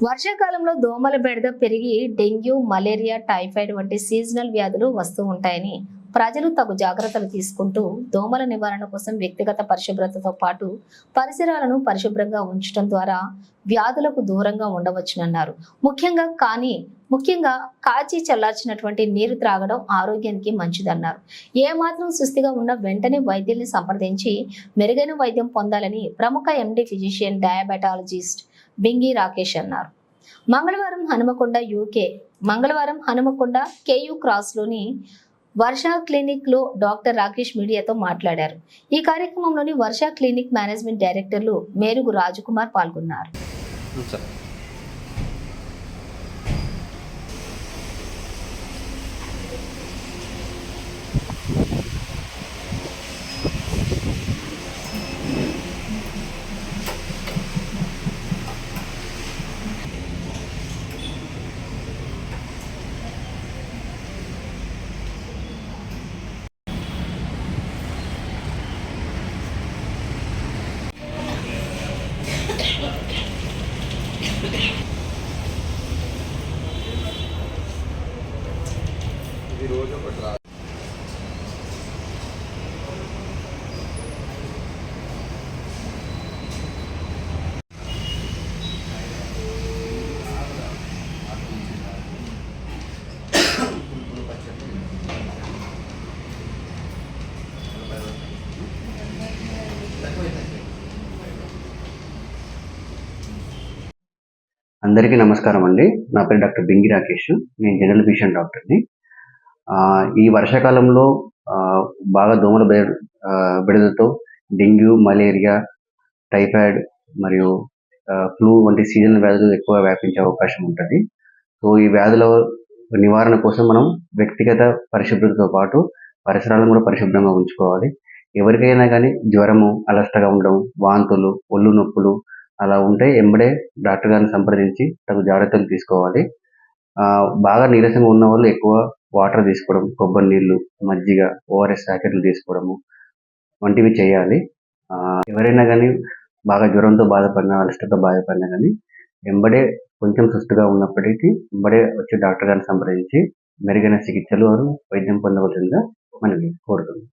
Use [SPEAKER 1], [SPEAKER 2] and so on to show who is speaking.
[SPEAKER 1] వర్షాకాలంలో దోమల బెడద పెరిగి డెంగ్యూ మలేరియా టైఫాయిడ్ వంటి సీజనల్ వ్యాధులు వస్తూ ఉంటాయని ప్రజలు తగు జాగ్రత్తలు తీసుకుంటూ దోమల నివారణ కోసం వ్యక్తిగత పరిశుభ్రతతో పాటు పరిసరాలను పరిశుభ్రంగా ఉంచడం ద్వారా వ్యాధులకు దూరంగా ఉండవచ్చునన్నారు. ముఖ్యంగా కానీ ముఖ్యంగా కాచి చల్లార్చినటువంటి నీరు త్రాగడం ఆరోగ్యానికి మంచిదన్నారు. ఏ మాత్రం సుస్థిగా ఉన్న వెంటనే వైద్యుల్ని సంప్రదించి మెరుగైన వైద్యం పొందాలని ప్రముఖ MD physician diabetologist Bingi Rakesh అన్నారు. మంగళవారం హనుమకొండ యూకే మంగళవారం హనుమకొండ కేయూ క్రాస్లోని వర్ష క్లినిక్లో డాక్టర్ రాకేష్ మీడియాతో మాట్లాడారు. ఈ కార్యక్రమంలోని వర్ష క్లినిక్ మేనేజ్మెంట్ డైరెక్టర్లు మేరుగు రాజకుమార్ పాల్గొన్నారు.
[SPEAKER 2] సార్
[SPEAKER 3] అందరికీ నమస్కారం అండి. నా పేరు డాక్టర్ బింగి రాకేష్. నేను జనరల్ ఫిజిషియన్ డాక్టర్ని ఈ వర్షాకాలంలో బాగా దోమల బెడ బెడదతో డెంగ్యూ మలేరియా టైఫాయిడ్ మరియు ఫ్లూ వంటి సీజనల్ వ్యాధులు ఎక్కువ వ్యాపించే అవకాశం ఉంటుంది. సో ఈ వ్యాధుల నివారణ కోసం మనం వ్యక్తిగత పరిశుభ్రతతో పాటు పరిసరాలను కూడా పరిశుభ్రంగా ఉంచుకోవాలి. ఎవరికైనా కానీ జ్వరము అలసటగా ఉండడం వాంతులు ఒళ్ళు నొప్పులు అలా ఉంటే ఎంబడే డాక్టర్ గారిని సంప్రదించి తగు జాగ్రత్తలు తీసుకోవాలి. బాగా నీరసంగా ఉన్న వాళ్ళు ఎక్కువ వాటర్ తీసుకోవడం కొబ్బరి నీళ్ళు మజ్జిగ ఓఆర్ఎస్ ప్యాకెట్లు తీసుకోవడము వంటివి చేయాలి. ఎవరైనా కానీ బాగా జ్వరంతో బాధపడినా అలసటతో బాధపడినా కానీ ఎంబడే కొంచెం సుస్తుగా ఉన్నప్పటికీ ఎంబడే వచ్చి డాక్టర్ గారిని సంప్రదించి మెరుగైన చికిత్సలు వారు వైద్యం పొందవలసిందిగా మనకి కోరుతున్నాం.